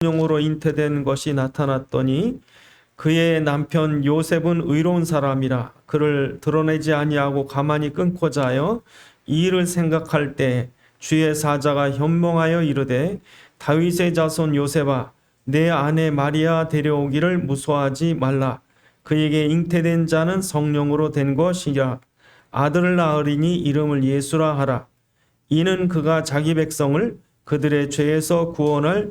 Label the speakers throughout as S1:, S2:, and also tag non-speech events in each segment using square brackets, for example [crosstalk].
S1: 성령으로 잉태된 것이 나타났더니 그의 남편 요셉은 의로운 사람이라 그를 드러내지 아니하고 가만히 끊고자 하여 이 일을 생각할 때 주의 사자가 현몽하여 이르되 다윗의 자손 요셉아 내 아내 마리아 데려오기를 무소하지 말라. 그에게 잉태된 자는 성령으로 된 것이라 아들을 낳으리니 이름을 예수라 하라. 이는 그가 자기 백성을 그들의 죄에서 구원할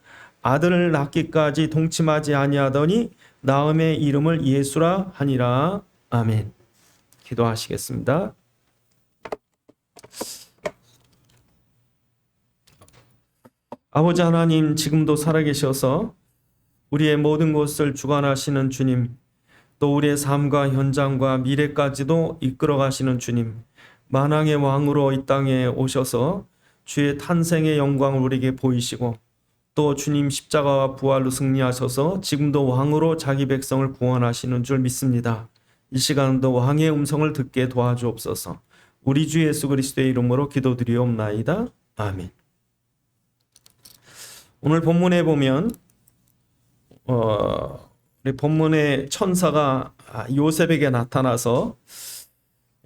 S1: 아들을 낳기까지 동침하지 아니하더니 나음의 이름을 예수라 하니라 아멘. 기도하시겠습니다. 아버지 하나님 지금도 살아계셔서 우리의 모든 것을 주관하시는 주님 또 우리의 삶과 현장과 미래까지도 이끌어 가시는 주님 만왕의 왕으로 이 땅에 오셔서 주의 탄생의 영광을 우리에게 보이시고 또 주님 십자가와 부활로 승리하셔서 지금도 왕으로 자기 백성을 구원하시는 줄 믿습니다. 이 시간도 왕의 음성을 듣게 도와주옵소서. 우리 주 예수 그리스도의 이름으로 기도드리옵나이다. 아멘. 오늘 본문에 보면 어, 우리 본문의 천사가 요셉에게 나타나서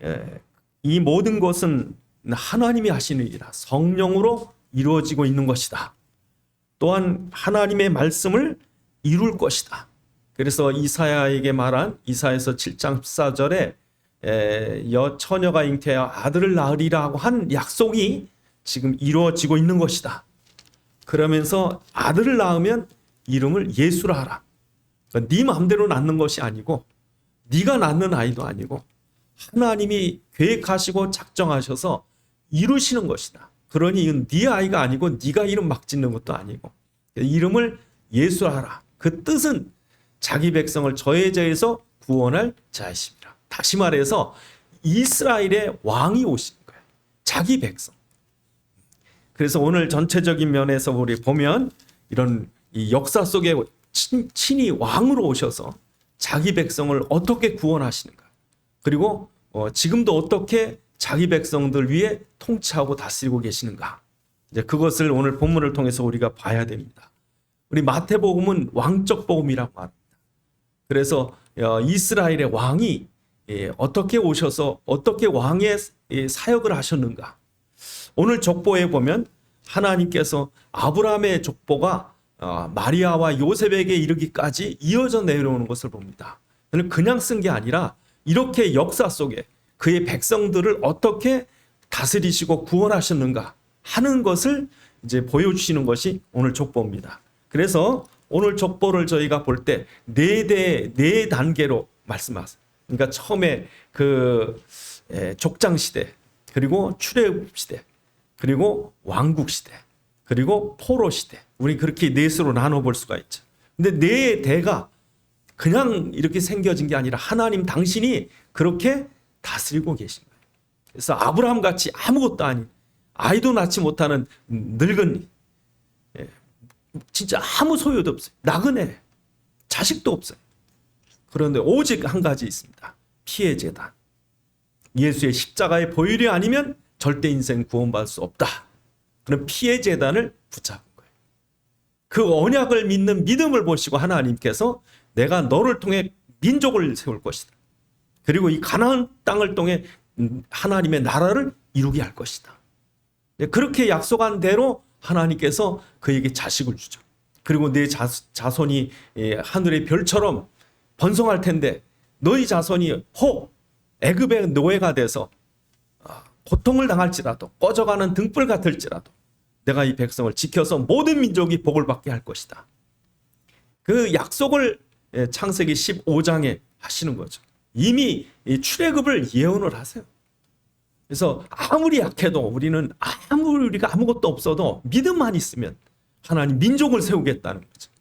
S1: 예, 이 모든 것은 하나님이 하시는 일이라 성령으로 이루어지고 있는 것이다. 또한 하나님의 말씀을 이룰 것이다. 그래서 이사야에게 말한 이사에서 7장 14절에 여 처녀가 잉태하여 아들을 낳으리라고 한 약속이 지금 이루어지고 있는 것이다. 그러면서 아들을 낳으면 이름을 예수라 하라. 그러니까 네 마음대로 낳는 것이 아니고 네가 낳는 아이도 아니고 하나님이 계획하시고 작정하셔서 이루시는 것이다. 그러니 이건 네 아이가 아니고 네가 이름 막 짓는 것도 아니고 이름을 예수하라. 그 뜻은 자기 백성을 저의 죄에서 구원할 자이십니다. 다시 말해서 이스라엘의 왕이 오신 거예요. 자기 백성. 그래서 오늘 전체적인 면에서 우리 보면 이런 이 역사 속에 친, 친히 왕으로 오셔서 자기 백성을 어떻게 구원하시는가. 그리고 어, 지금도 어떻게 자기 백성들 위해 통치하고 다스리고 계시는가. 이제 그것을 오늘 본문을 통해서 우리가 봐야 됩니다. 우리 마태복음은 왕적 복음이라고 합니다. 그래서 어, 이스라엘의 왕이 예, 어떻게 오셔서 어떻게 왕의 예, 사역을 하셨는가. 오늘 족보에 보면 하나님께서 아브라함의 족보가 어, 마리아와 요셉에게 이르기까지 이어져 내려오는 것을 봅니다. 그냥 쓴 게 아니라 이렇게 역사 속에 그의 백성들을 어떻게 다스리시고 구원하셨는가 하는 것을 이제 보여주시는 것이 오늘 족보입니다. 그래서 오늘 족보를 저희가 볼 때 네 대, 네 단계로 말씀하세요. 그러니까 처음에 그 족장 시대, 그리고 출애굽 시대, 그리고 왕국 시대, 그리고 포로 시대. 우리 그렇게 넷으로 나눠 볼 수가 있죠. 근데 네 대가 그냥 이렇게 생겨진 게 아니라 하나님 당신이 그렇게 다스리고 계신 거예요. 그래서 아브라함 같이 아무것도 아닌 아이도 낳지 못하는 늙은 예, 진짜 아무 소유도 없어요. 나그네 자식도 없어요. 그런데 오직 한 가지 있습니다. 피해 재단. 예수의 십자가의 보혈이 아니면 절대 인생 구원받을 수 없다. 그런 피해 재단을 붙잡은 거예요. 그 언약을 믿는 믿음을 보시고 하나님께서 내가 너를 통해 민족을 세울 것이다. 그리고 이 가나안 땅을 통해 하나님의 나라를 이루게 할 것이다. 네, 그렇게 약속한 대로 하나님께서 그에게 자식을 주죠. 그리고 내 자, 자손이 예, 하늘의 별처럼 번성할 텐데 너희 자손이 혹 애굽의 노예가 돼서 아, 고통을 당할지라도 꺼져가는 등불 같을지라도 내가 이 백성을 지켜서 모든 민족이 복을 받게 할 것이다. 그 약속을 예, 창세기 15장에 하시는 거죠. 이미 출애굽을 예언을 하세요. 그래서 아무리 약해도 우리는 아무리 우리가 아무것도 없어도 믿음만 있으면 하나님 민족을 세우겠다는 거죠.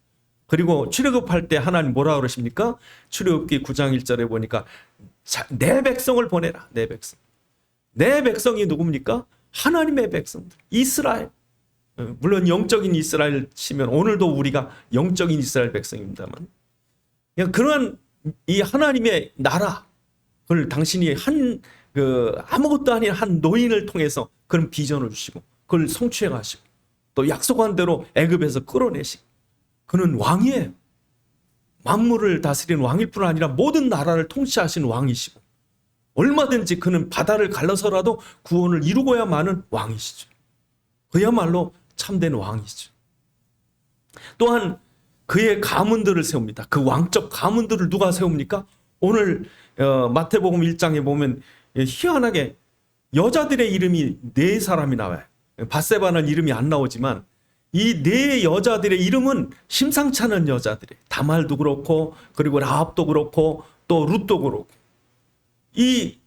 S1: 그리고 출애굽할 때 하나님 뭐라 그러십니까? 출애굽기 9장 1절에 보니까 자, 내 백성을 보내라. 내 백성. 내 백성이 누굽니까? 하나님의 백성들. 이스라엘. 어, 물론 영적인 이스라엘 치면 오늘도 우리가 영적인 이스라엘 백성입니다만 그러한 이 하나님의 나라 그걸 당신이 한 그 아무것도 아닌 한 노인을 통해서 그런 비전을 주시고 그걸 성취해 가시고 또 약속한 대로 애굽에서 끌어내시고 그는 왕이에요. 만물을 다스리는 왕일 뿐 아니라 모든 나라를 통치하시는 왕이시고 얼마든지 그는 바다를 갈라서라도 구원을 이루고야만은 왕이시죠. 그야말로 참된 왕이죠. 또한 그의 가문들을 세웁니다. 그 왕적 가문들을 누가 세웁니까? 오늘 어, 마태복음 1장에 보면 희한하게 여자들의 이름이 네 사람이 나와요. 바세바는 이름이 안 나오지만 이 네 여자들의 이름은 심상치 않은 여자들이 다말도 그렇고 그리고 라합도 그렇고 또 룻도 그렇고 이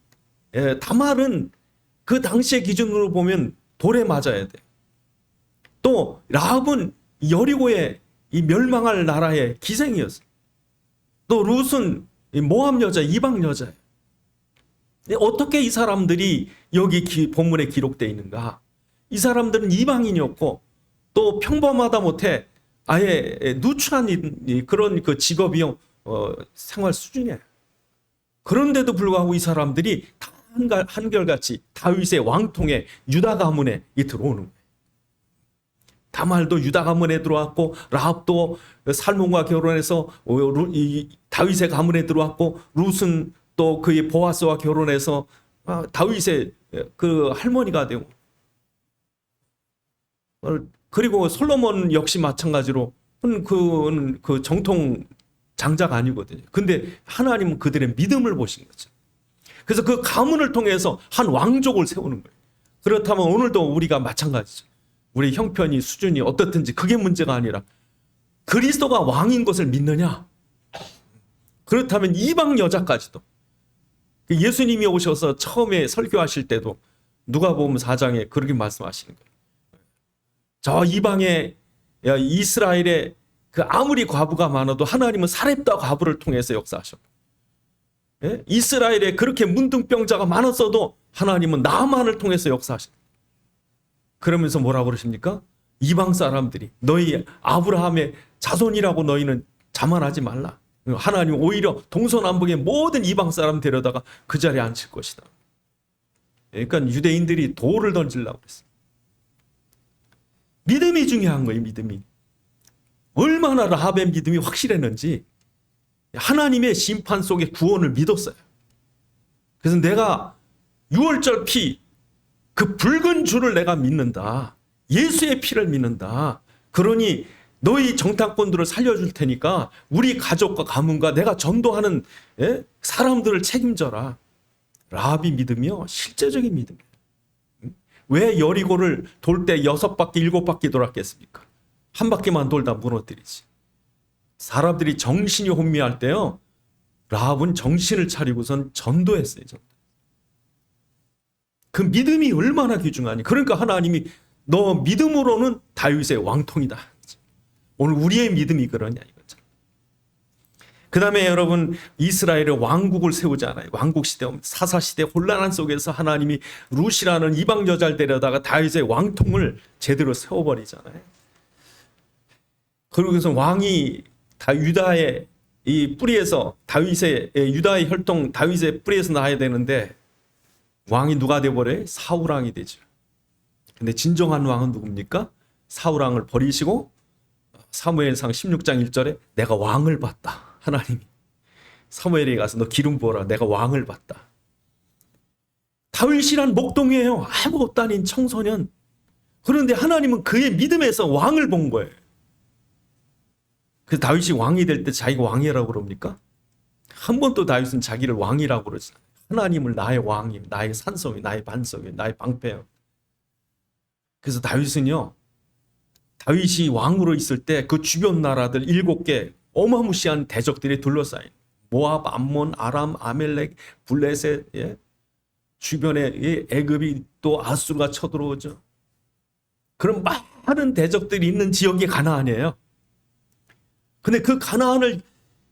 S1: 에, 다말은 그 당시의 기준으로 보면 돌에 맞아야 돼. 또 라합은 여리고의 이 멸망할 나라의 기생이었어. 또 룻은 이 모함 여자, 이방 여자예요. 어떻게 이 사람들이 여기 기, 본문에 기록되어 있는가? 이 사람들은 이방인이었고 또 평범하다 못해 아예 누추한 그런 그 직업이요 어, 생활 수준이에요. 그런데도 불구하고 이 사람들이 다 한결같이 다윗의 왕통에 유다 가문에 이 들어오는 거예요. 다말도 유다 가문에 들어왔고 라합도 살몬과 결혼해서 어, 다윗의 가문에 들어왔고 룻은 또 그의 보아스와 결혼해서 아, 다윗의 그 할머니가 되고 어, 그리고 솔로몬 역시 마찬가지로 그, 그 정통 장자가 아니거든요. 근데 하나님은 그들의 믿음을 보신 거죠. 그래서 그 가문을 통해서 한 왕족을 세우는 거예요. 그렇다면 오늘도 우리가 마찬가지죠. 우리 형편이 수준이 어떻든지 그게 문제가 아니라 그리스도가 왕인 것을 믿느냐? 그렇다면 이방 여자까지도 그 예수님이 오셔서 처음에 설교하실 때도 누가복음 4장에 그렇게 말씀하시는 거예요. 저 이방의 야, 이스라엘의 그 아무리 과부가 많아도 하나님은 사렙다 과부를 통해서 역사하셨고 예? 이스라엘에 그렇게 문둥병자가 많았어도 하나님은 나만을 통해서 역사하셨고 그러면서 뭐라고 그러십니까? 이방 사람들이 너희 아브라함의 자손이라고 너희는 자만하지 말라. 하나님 오히려 동서남북의 모든 이방 사람 데려다가 그 자리에 앉힐 것이다. 그러니까 유대인들이 돌을 던지려고 그랬어. 믿음이 중요한 거예요, 믿음이. 얼마나 라합의 믿음이 확실했는지 하나님의 심판 속에 구원을 믿었어요. 그래서 내가 6월절 피, 그 붉은 줄을 내가 믿는다. 예수의 피를 믿는다. 그러니 너희 정탐꾼들을 살려줄 테니까 우리 가족과 가문과 내가 전도하는 예? 사람들을 책임져라. 라합이 믿음이요 실제적인. 응? 왜 여리고를 돌 때 여섯 바퀴 일곱 바퀴 돌았겠습니까? 한 바퀴만 돌다 무너뜨리지. 사람들이 정신이 혼미할 때요 라합은 정신을 차리고선 전도했어요. 전도. 그 믿음이 얼마나 귀중하니. 그러니까 하나님이 너 믿음으로는 다윗의 왕통이다. 오늘 우리의 믿음이 그러냐 이거죠. 그 다음에 여러분 이스라엘의 왕국을 세우잖아요. 왕국 시대 사사 시대 혼란한 속에서 하나님이 루시라는 이방 여자를 데려다가 다윗의 왕통을 제대로 세워버리잖아요. 그러고서 왕이 다 유다의 이 뿌리에서 다윗의 유다의 혈통 다윗의 뿌리에서 나야 되는데 왕이 누가 돼버려요? 사울 왕이 되죠. 근데 진정한 왕은 누굽니까? 사울 왕을 버리시고 사무엘상 16장 1절에 내가 왕을 봤다. 하나님이 사무엘에 가서 너 기름 부어라. 내가 왕을 봤다. 다윗이란 목동이에요. 아무것도 아닌 청소년. 그런데 하나님은 그의 믿음에서 왕을 본 거예요. 그 다윗이 왕이 될 때 자기가 왕이라고 그럽니까? 한 번도 다윗은 자기를 왕이라고 그러지 않아요. 하나님을 나의 왕이, 나의 산성이, 나의 반석이, 나의 방패요. 그래서 다윗은요, 다윗이 왕으로 있을 때 그 주변 나라들 일곱 개 어마무시한 대적들이 둘러싸인 모압, 암몬, 아람, 아멜렉, 블레셋, 예? 주변에 예, 애굽이 또 아수르가 쳐들어오죠. 그런 많은 대적들이 있는 지역이 가나안이에요. 근데 그 가나안을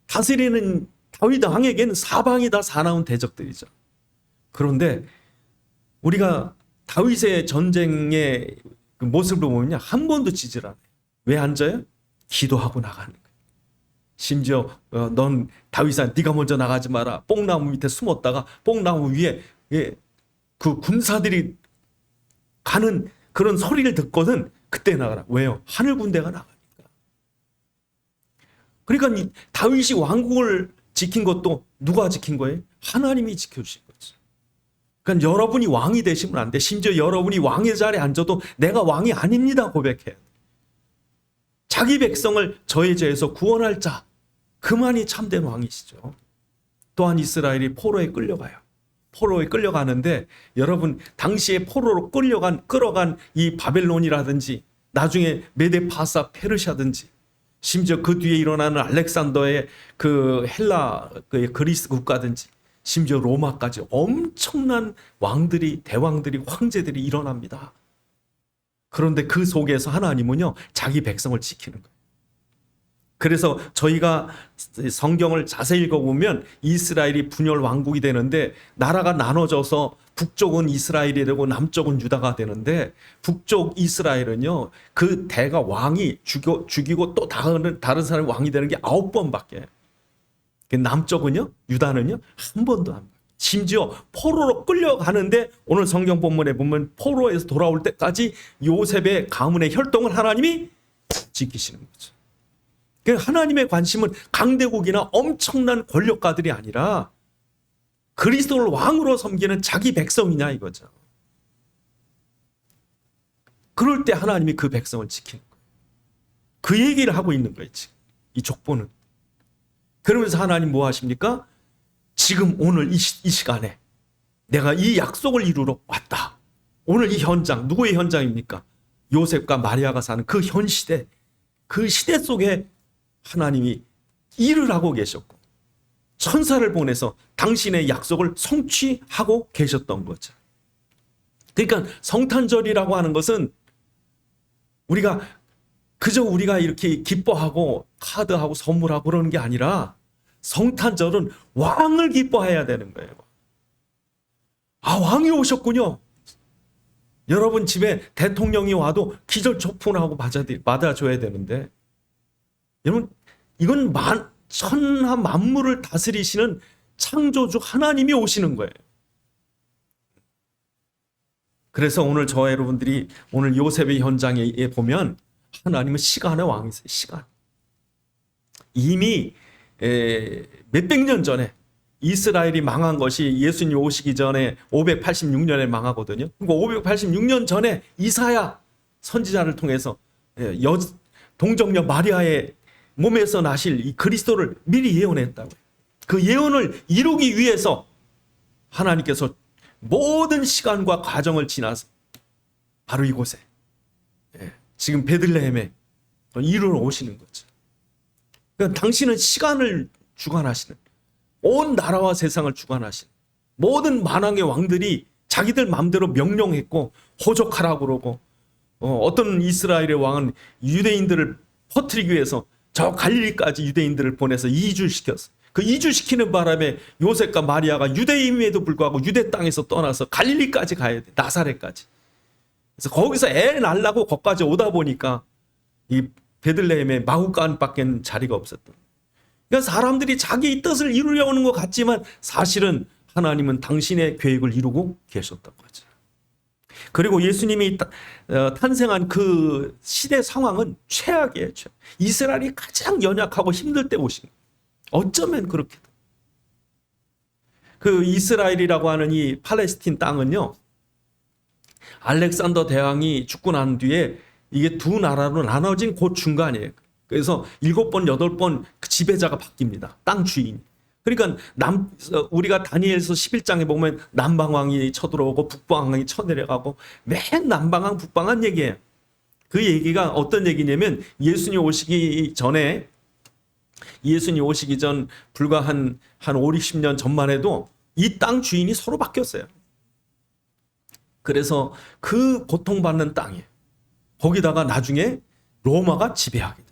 S1: 다스리는 다윗 왕에게는 사방이 다 사나운 대적들이죠. 그런데 우리가 다윗의 전쟁의 그 모습을 보면요 한 번도 지질 않아요. 왜 앉아요? 기도하고 나가는 거예요. 심지어 어, 넌 다윗아 네가 먼저 나가지 마라. 뽕나무 밑에 숨었다가 뽕나무 위에 예, 그 군사들이 가는 그런 소리를 듣거든 그때 나가라. 왜요? 하늘 군대가 나가니까. 그러니까 이 다윗이 왕국을 지킨 것도 누가 지킨 거예요? 하나님이 지켜주신 거죠. 그러니까 여러분이 왕이 되시면 안 돼. 심지어 여러분이 왕의 자리에 앉아도 내가 왕이 아닙니다 고백해야 돼. 자기 백성을 저의 죄에서 구원할 자 그만이 참된 왕이시죠. 또한 이스라엘이 포로에 끌려가요. 포로에 끌려가는데 여러분 당시에 포로로 끌려간 끌어간 이 바벨론이라든지 나중에 메데파사 페르시아든지 심지어 그 뒤에 일어나는 알렉산더의 그 헬라 그 그리스 국가든지 심지어 로마까지 엄청난 왕들이 대왕들이 황제들이 일어납니다. 그런데 그 속에서 하나님은요 자기 백성을 지키는 거예요. 그래서 저희가 성경을 자세히 읽어보면 이스라엘이 분열 왕국이 되는데 나라가 나눠져서 북쪽은 이스라엘이 되고 남쪽은 유다가 되는데 북쪽 이스라엘은요 그 대가 왕이 죽여, 죽이고 또 다른 다른 사람이 왕이 되는 게 아홉 번밖에 남쪽은요 유다는요 한 번도 안 심지어 포로로 끌려가는데 오늘 성경 본문에 보면 포로에서 돌아올 때까지 요셉의 가문의 혈통을 하나님이 지키시는 거죠. 그 하나님의 관심은 강대국이나 엄청난 권력가들이 아니라 그리스도를 왕으로 섬기는 자기 백성이냐 이거죠. 그럴 때 하나님이 그 백성을 지키는 거예요. 그 얘기를 하고 있는 거예요, 지금. 이 족보는. 그러면서 하나님 뭐 하십니까? 지금 오늘 이, 시, 이 시간에 내가 이 약속을 이루러 왔다. 오늘 이 현장, 누구의 현장입니까? 요셉과 마리아가 사는 그 현 시대, 그 시대 속에 하나님이 일을 하고 계셨고, 천사를 보내서 당신의 약속을 성취하고 계셨던 거죠. 그러니까 성탄절이라고 하는 것은 우리가 그저 우리가 이렇게 기뻐하고 카드하고 선물하고 그러는 게 아니라 성탄절은 왕을 기뻐해야 되는 거예요. 아, 왕이 오셨군요. 여러분 집에 대통령이 와도 기절 초풍하고 맞아줘야 되는데 여러분 이건 만 천하 만물을 다스리시는 창조주 하나님이 오시는 거예요. 그래서 오늘 저 여러분들이 오늘 요셉의 현장에 보면 하나님은 시간의 왕이세요. 시간. 이미 몇백 년 전에 이스라엘이 망한 것이 예수님 오시기 전에 586년에 망하거든요. 그러니까 586년 전에 이사야 선지자를 통해서 여, 동정녀 마리아의 몸에서 나실 이 그리스도를 미리 예언했다고요. 그 예언을 이루기 위해서 하나님께서 모든 시간과 과정을 지나서 바로 이곳에 예, 지금 베들레헴에 이루러 오시는 거죠. 그러니까 당신은 시간을 주관하시는 온 나라와 세상을 주관하시는 모든 만왕의 왕들이 자기들 마음대로 명령했고 호적하라고 그러고 어, 떤 이스라엘의 왕은 유대인들을 퍼뜨리기 위해서 저 갈릴리까지 유대인들을 보내서 이주시켰어. 그 이주시키는 바람에 요셉과 마리아가 유대인임에도 불구하고 유대 땅에서 떠나서 갈릴리까지 가야 돼. 나사렛까지. 그래서 거기서 애 낳으려고 거기까지 오다 보니까 이 베들레헴에 마구간밖에 자리가 없었던. 그러니까 사람들이 자기 뜻을 이루려는 것 같지만 사실은 하나님은 당신의 계획을 이루고 계셨던 거죠. 그리고 예수님이 어, 탄생한 그 시대 상황은 최악이에요. 이스라엘이 가장 연약하고 힘들 때 오신 어쩌면 그렇게. 그 이스라엘이라고 하는 이 팔레스틴 땅은요. 알렉산더 대왕이 죽고 난 뒤에 이게 두 나라로 나눠진 곧 중간이에요. 그래서 일곱 번, 여덟 번그 지배자가 바뀝니다. 땅 주인. 그러니까 남 우리가 다니엘서 11장에 보면 남방왕이 쳐들어오고 북방왕이 쳐내려가고 맨 남방왕 북방한 얘기예요. 그 얘기가 어떤 얘기냐면 예수님 오시기 전에 예수님 오시기 전 불과 한, 한 5, 60년 전만 해도 이 땅 주인이 서로 바뀌었어요. 그래서 그 고통받는 땅에 거기다가 나중에 로마가 지배하게 돼.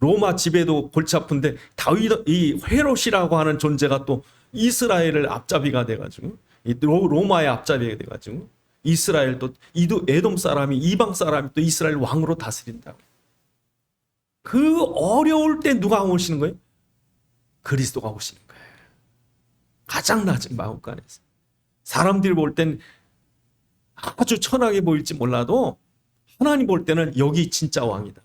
S1: 로마 지배도 골치 아픈데 다윗 이 헤롯이라고 하는 존재가 또 이스라엘을 앞잡이가 돼가지고 이 로- 로마의 앞잡이가 돼가지고 이스라엘 또 이도 에돔 사람이 이방 사람이 또 이스라엘 왕으로 다스린다. 그 어려울 때 누가 오시는 거예요? 그리스도가 오시는 거예요. 가장 낮은 마음간에서 사람들이 볼 땐 아주 천하게 보일지 몰라도 하나님 볼 때는 여기 진짜 왕이다.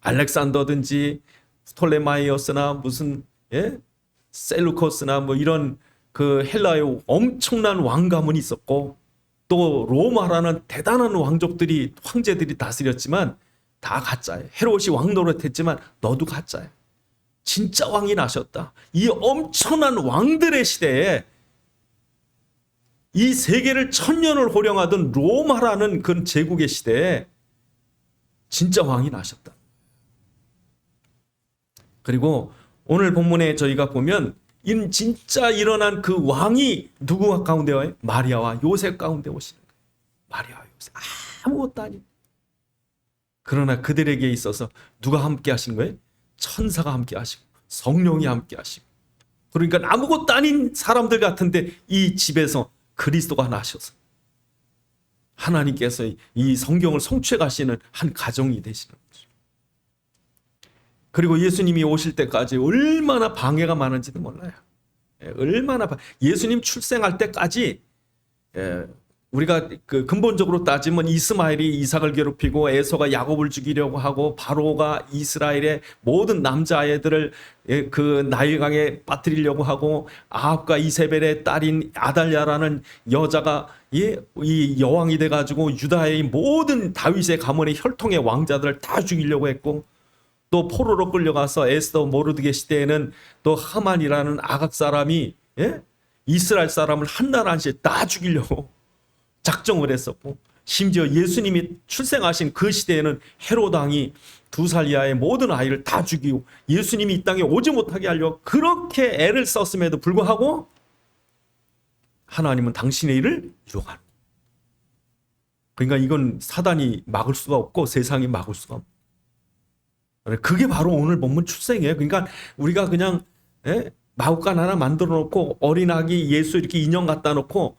S1: 알렉산더든지 스톨레마이어스나 무슨 예? 셀루코스나 뭐 이런 그 헬라의 엄청난 왕 가문이 있었고 또 로마라는 대단한 왕족들이 황제들이 다스렸지만 다 가짜예요. 헤롯이 왕 노릇했지만 너도 가짜예요. 진짜 왕이 나셨다. 이 엄청난 왕들의 시대에 이 세계를 천년을 호령하던 로마라는 그 제국의 시대에 진짜 왕이 나셨다. 그리고 오늘 본문에 저희가 보면 이 진짜 일어난 그 왕이 누구 가운데 와요? 마리아와 요셉 가운데 오시는 거예요. 마리아와 요셉 아무것도 아닌. 그러나 그들에게 있어서 누가 함께 하신 거예요? 천사가 함께 하시고 성령이 함께 하시고 그러니까 아무것도 아닌 사람들 같은데 이 집에서 그리스도가 나셔서 하나님께서 이 성경을 성취해 가시는 한 가정이 되시는 거죠. 그리고 예수님이 오실 때까지 얼마나 방해가 많은지도 몰라요. 예, 얼마나 방- 예수님 출생할 때까지 예, 우리가 그 근본적으로 따지면 이스마엘이 이삭을 괴롭히고 에서가 야곱을 죽이려고 하고 바로가 이스라엘의 모든 남자 아이들을 예, 그 나일강에 빠뜨리려고 하고 아합과 이세벨의 딸인 아달랴라는 여자가 예, 이 여왕이 돼 가지고 유다의 모든 다윗의 가문의 혈통의 왕자들을 다 죽이려고 했고 또 포로로 끌려가서 에스더 모르드게 시대에는 또 하만이라는 아각 사람이 예? 이스라엘 사람을 한 나라 한씩 다 죽이려고 [laughs] 작정을 했었고 심지어 예수님이 출생하신 그 시대에는 헤롯 왕이 두 살 이하의 모든 아이를 다 죽이고 예수님이 이 땅에 오지 못하게 하려고 그렇게 애를 썼음에도 불구하고 하나님은 당신의 일을 이루간. 그러니까 이건 사단이 막을 수가 없고 세상이 막을 수가 없. 그게 바로 오늘 본문 출생이에요. 그러니까 우리가 그냥 예? 마구간 하나 만들어 놓고 어린 아기 예수 이렇게 인형 갖다 놓고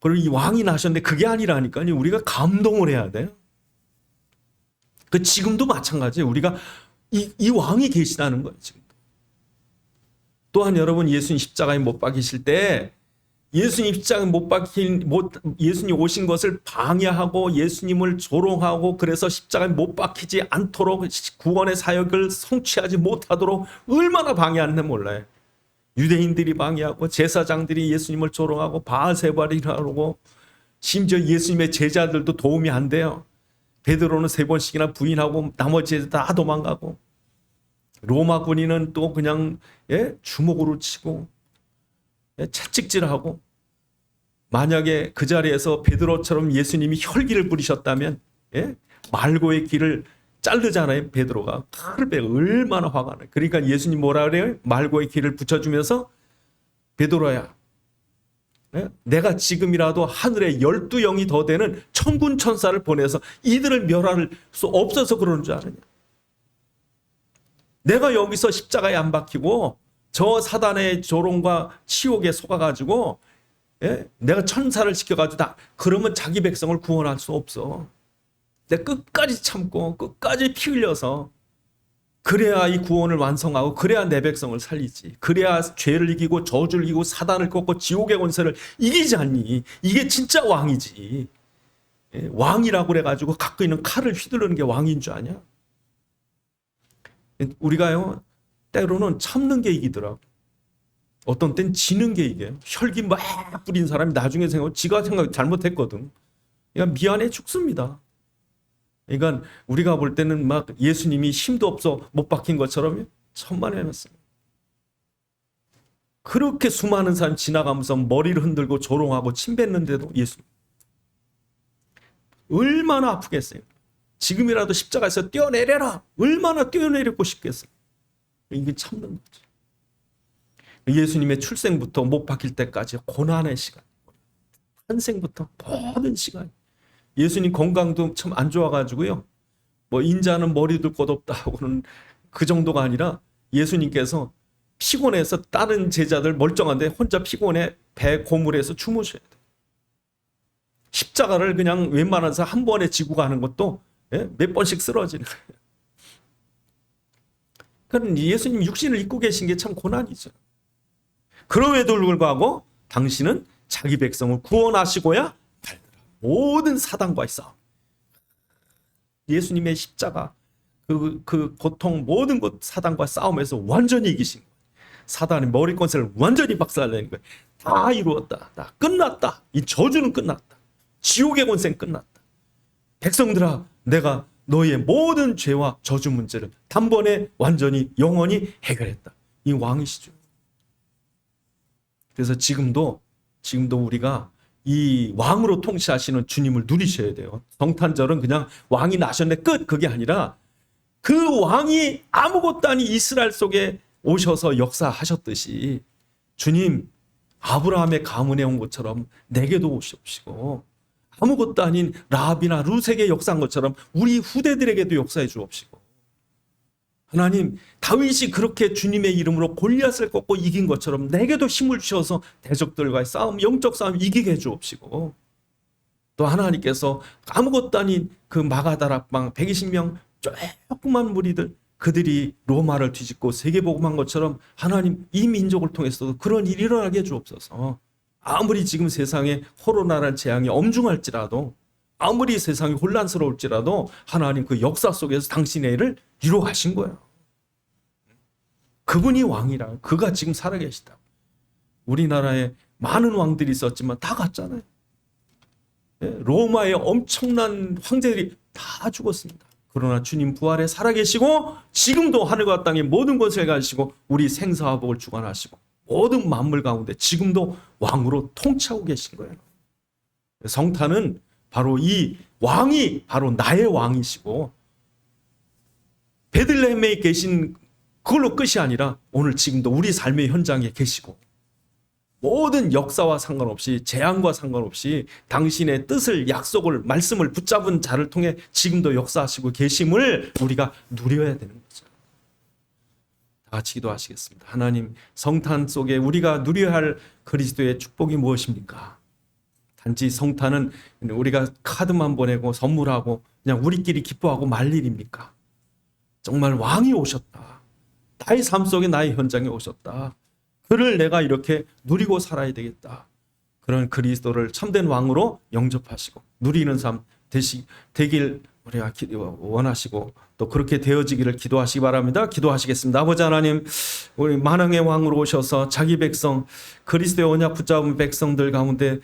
S1: 그리고 이 왕이 나셨는데 그게 아니라니까요. 우리가 감동을 해야 돼요. 그 지금도 마찬가지예요. 우리가 이, 이 왕이 계시다는 거예요. 지금. 또한 여러분 예수님 십자가에 못 박이실 때 예수님 십자가에 못 박힌 못 예수님 오신 것을 방해하고 예수님을 조롱하고 그래서 십자가에 못 박히지 않도록 구원의 사역을 성취하지 못하도록 얼마나 방해하는지 몰라요. 유대인들이 방해하고 제사장들이 예수님을 조롱하고 바알세바를 하고 심지어 예수님의 제자들도 도움이 안 돼요. 베드로는 세 번씩이나 부인하고 나머지 다 도망가고 로마 군인은 또 그냥 예? 주먹으로 치고 예? 채찍질하고 만약에 그 자리에서 베드로처럼 예수님이 혈기를 부리셨다면 예? 말고의 길을 자르잖아요 베드로가 칼을 얼마나 화가 나요 그러니까 예수님 뭐라 그래요 말고의 길을 붙여주면서 베드로야 예? 내가 지금이라도 하늘에 열두 영이 더 되는 천군 천사를 보내서 이들을 멸할 수 없어서 그러는 줄 아느냐 내가 여기서 십자가에 안 박히고 저 사단의 조롱과 치욕에 속아가지고 예? 내가 천사를 시켜가지고 다 그러면 자기 백성을 구원할 수 없어. 내가 끝까지 참고 끝까지 피 흘려서 그래야 이 구원을 완성하고 그래야 내 백성을 살리지. 그래야 죄를 이기고 저주를 이기고 사단을 꺾고 지옥의 권세를 이기지 않니? 이게 진짜 왕이지. 예? 왕이라고 그래가지고 갖고 있는 칼을 휘두르는 게 왕인 줄 아냐? 우리가요 때로는 참는 게 이기더라고. 어떤 땐 지는 게 이겨요. 혈기 막 뿌린 사람이 나중에 생각, 지가 생각 잘못했거든. 그러니까 미안해 죽습니다. 그러니까 우리가 볼 때는 막 예수님이 힘도 없어 못 박힌 것처럼 천만에놨어요. 그렇게 수많은 사람 지나가면서 머리를 흔들고 조롱하고 침 뱉는데도 예수 얼마나 아프겠어요. 지금이라도 십자가에서 뛰어내려라. 얼마나 뛰어내리고 싶겠어요. 이게 참는 거지. 예수님의 출생부터 못 박힐 때까지 고난의 시간. 탄생부터 모든 시간. 예수님 건강도 참 안 좋아가지고요. 뭐 인자는 머리도 것 없다 하고는 그 정도가 아니라 예수님께서 피곤해서 다른 제자들 멀쩡한데 혼자 피곤해 배 고물에서 주무셔야 돼. 십자가를 그냥 웬만한 사람 한 번에 지고 가는 것도 예? 몇 번씩 쓰러지는 거예요. 그럼 예수님 육신을 입고 계신 게 참 고난이죠. 그럼에도 불구하고 당신은 자기 백성을 구원하시고야 말더라. 모든 사단과의 싸움. 예수님의 십자가 그, 그 고통 모든 것 사단과 싸움에서 완전히 이기신 거예요. 사단의 머리권세를 완전히 박살내는 거예요. 다 이루었다. 다 끝났다. 이 저주는 끝났다. 지옥의 권세는 끝났다. 백성들아, 내가 너의 모든 죄와 저주 문제를 단번에 완전히 영원히 해결했다. 이 왕이시죠. 그래서 지금도 지금도 우리가 이 왕으로 통치하시는 주님을 누리셔야 돼요. 성탄절은 그냥 왕이 나셨네 끝 그게 아니라 그 왕이 아무것도 아닌 이스라엘 속에 오셔서 역사하셨듯이 주님 아브라함의 가문에 온 것처럼 내게도 오시옵시고 아무것도 아닌 라합이나 루색의 역사한 것처럼 우리 후대들에게도 역사해 주옵시고 하나님 다윗이 그렇게 주님의 이름으로 골리앗을 꺾고 이긴 것처럼 내게도 힘을 주셔서 대적들과의 싸움 영적 싸움 이기게 해 주옵시고 또 하나님께서 아무것도 아닌 그 마가다락방 120명 조그만 무리들 그들이 로마를 뒤집고 세계복음한 것처럼 하나님 이 민족을 통해서도 그런 일이 일어나게 해 주옵소서. 아무리 지금 세상에 코로나라는 재앙이 엄중할지라도 아무리 세상이 혼란스러울지라도 하나님 그 역사 속에서 당신의 일을 이루어가신 거예요. 그분이 왕이라 그가 지금 살아계시다. 우리나라에 많은 왕들이 있었지만 다 갔잖아요. 예, 로마의 엄청난 황제들이 다 죽었습니다. 그러나 주님 부활에 살아계시고 지금도 하늘과 땅의 모든 것을 가지시고 우리 생사화복을 주관하시고 모든 만물 가운데 지금도 왕으로 통치하고 계신 거예요. 성탄은 바로 이 왕이 바로 나의 왕이시고 베들레헴에 계신 그걸로 끝이 아니라 오늘 지금도 우리 삶의 현장에 계시고 모든 역사와 상관없이 재앙과 상관없이 당신의 뜻을 약속을 말씀을 붙잡은 자를 통해 지금도 역사하시고 계심을 우리가 누려야 되는 거죠. 다 같이 기도하시겠습니다. 하나님 성탄 속에 우리가 누려야 할 그리스도의 축복이 무엇입니까? 단지 성탄은 우리가 카드만 보내고 선물하고 그냥 우리끼리 기뻐하고 말 일입니까? 정말 왕이 오셨다. 나의 삶 속에 나의 현장에 오셨다. 그를 내가 이렇게 누리고 살아야 되겠다. 그런 그리스도를 참된 왕으로 영접하시고 누리는 삶 되시, 되길 우리가 기, 원하시고 또 그렇게 되어지기를 기도하시기 바랍니다. 기도하시겠습니다. 아버지 하나님, 우리 만왕의 왕으로 오셔서 자기 백성 그리스도의 언약 붙잡은 백성들 가운데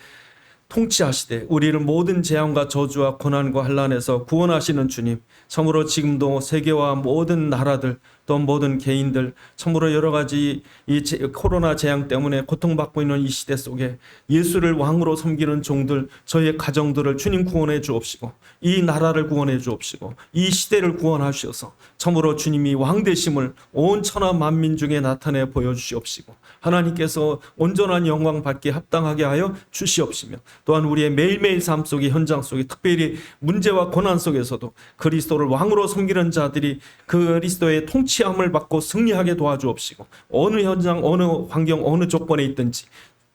S1: 통치하시되 우리를 모든 재앙과 저주와 고난과 환란에서 구원하시는 주님 참으로 지금도 세계와 모든 나라들 또 모든 개인들 참으로 여러 가지 이 제- 코로나 재앙 때문에 고통받고 있는 이 시대 속에 예수를 왕으로 섬기는 종들 저희의 가정들을 주님 구원해 주옵시고 이 나라를 구원해 주옵시고 이 시대를 구원하시어서 참으로 주님이 왕 되심을 온 천하 만민 중에 나타내 보여 주시옵시고 하나님께서 온전한 영광 받게 합당하게 하여 주시옵시며 또한 우리의 매일매일 삶 속의 현장 속에 특별히 문제와 고난 속에서도 그리스도를 왕으로 섬기는 자들이 그리스도의 통치 함을 받고 승리하게 도와주옵시고 어느 현장 어느 환경 어느 조건에 있든지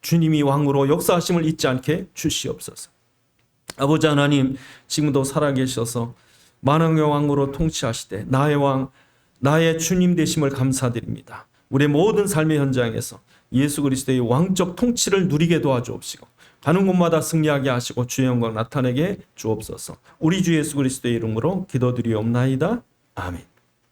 S1: 주님이 왕으로 역사하심을 잊지 않게 주시옵소서. 아버지 하나님 지금도 살아계셔서 만왕의 왕으로 통치하시되 나의 왕 나의 주님 되심을 감사드립니다. 우리의 모든 삶의 현장에서 예수 그리스도의 왕적 통치를 누리게 도와주옵시고 가는 곳마다 승리하게 하시고 주의 영광 나타내게 주옵소서. 우리 주 예수 그리스도의 이름으로 기도드리옵나이다. 아멘.